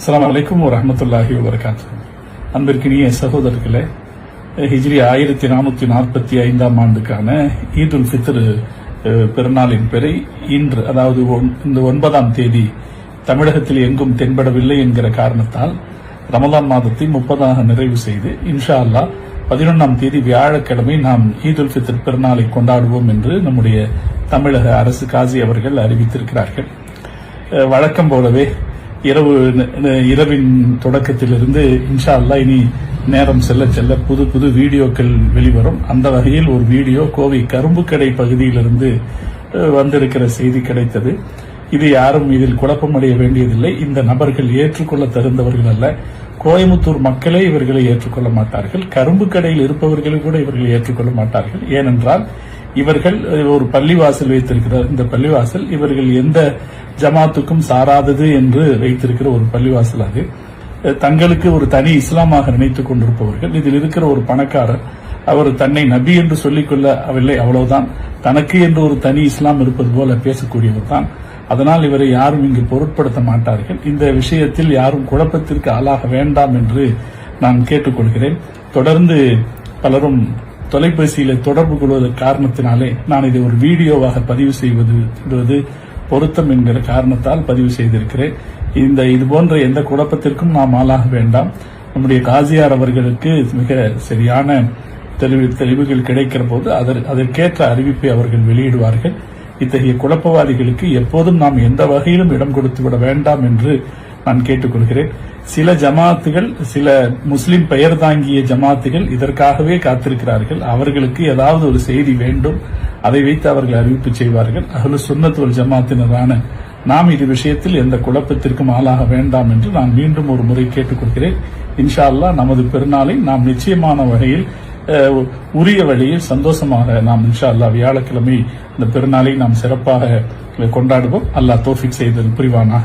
அஸ்ஸலாமு அலைக்கும் வரஹ்மத்துல்லாஹி வரகாத்து அன்பிற்கினிய சகோதரர்களே ஹிஜ்ரி ஆயிரத்தி நானூத்தி நாற்பத்தி ஐந்தாம் ஆண்டுக்கான ஈத் உல் ஃபித்ர் பெருநாளின் பெறை இன்று அதாவது ஒன்- இந்த ஒன்பதாம் தேதி தமிழகத்தில் எங்கும் தென்படவில்லை என்கிற காரணத்தால் ரமலான் மாதத்தை முப்பதாக நிறைவு செய்து இன்ஷா அல்லாஹ் பதினொன்றாம் தேதி வியாழக்கிழமை நாம் ஈத் உல் ஃபித்ர் பெருநாளை கொண்டாடுவோம் என்று நம்முடைய தமிழக அரசு காசி அவர்கள் அறிவித்திருக்கிறார்கள். வழக்கம் போலவே இரவு இரவின் தொடக்கத்திலிருந்து இன்ஷா அல்லா இனி நேரம் செல்ல செல்ல புது புது வீடியோக்கள் வெளிவரும். அந்த வகையில் ஒரு வீடியோ கோவை கரும்புக்கடை பகுதியிலிருந்து வந்திருக்கிற செய்தி கிடைத்தது. இது யாரும் இதில் குழப்பமடைய வேண்டியதில்லை. இந்த நபர்கள் ஏற்றுக்கொள்ள தகுந்தவர்கள் அல்ல. கோயமுத்தூர் மக்களே இவர்களை ஏற்றுக்கொள்ள மாட்டார்கள். கரும்பு கடையில் இருப்பவர்களை கூட இவர்களை ஏற்றுக்கொள்ள மாட்டார்கள். ஏனென்றால் இவர்கள் ஒரு பள்ளிவாசல் வைத்திருக்கிறார். இந்த பள்ளிவாசல் இவர்கள் எந்த ஜமாத்துக்கும் சாராதது என்று வைத்திருக்கிற ஒரு பள்ளிவாசல் அது. தங்களுக்கு ஒரு தனி இஸ்லாமாக நினைத்துக் கொண்டிருப்பவர்கள். இதில் இருக்கிற ஒரு பணக்காரர் அவர் தன்னை நபி என்று சொல்லிக்கொள்ளவில்லை அவ்வளவுதான். தனக்கு என்று ஒரு தனி இஸ்லாம் இருப்பது போல பேசக்கூடியவர் தான். அதனால் இவரை யாரும் இங்கு பொருட்படுத்த மாட்டார்கள். இந்த விஷயத்தில் யாரும் குழப்பத்திற்கு ஆளாக வேண்டாம் என்று நான் கேட்டுக்கொள்கிறேன். தொடர்ந்து பலரும் தொலைபேசியில் தொடர்பு கொள்வது காரணத்தினாலே நான் இதை ஒரு வீடியோவாக பதிவு செய்வது பொருத்தம் என்கிற காரணத்தால் பதிவு செய்திருக்கிறேன். இந்த இது போன்ற எந்த குழப்பத்திற்கும் நாம் ஆளாக வேண்டாம். நம்முடைய காசியார் அவர்களுக்கு மிக சரியான தெளிவு தெளிவுகள் கிடைக்கிற போது அதற்கேற்ற அறிவிப்பை அவர்கள் வெளியிடுவார்கள். இத்தகைய குழப்பவாதிகளுக்கு எப்போதும் நாம் எந்த வகையிலும் இடம் கொடுத்து விட வேண்டாம் என்று நான் கேட்டுக்கொள்கிறேன். சில ஜமாத்துகள் சில முஸ்லிம் பெயர் தாங்கிய ஜமாத்துகள் இதற்காகவே காத்திருக்கிறார்கள். அவர்களுக்கு ஏதாவது ஒரு செய்தி வேண்டும். அதை வைத்து அவர்கள் அறிவிப்பு செய்வார்கள். அகலு சுன்னத் ஒரு ஜமாத்தினரான நாம் இது விஷயத்தில் எந்த குழப்பத்திற்கும் ஆளாக வேண்டாம் என்று நான் மீண்டும் ஒரு முறை கேட்டுக்கொள்கிறேன். இன்ஷா அல்லாஹ் நமது பெருநாளை நாம் நிச்சயமான வகையில் உரிய வழியில் சந்தோஷமாக நாம் இன்ஷா அல்லாஹ் வியாழக்கிழமை இந்த பெருநாளை நாம் சிறப்பாக கொண்டாடுவோம். அல்லாஹ் தோஃபிக் செய்தது புரிவானாக.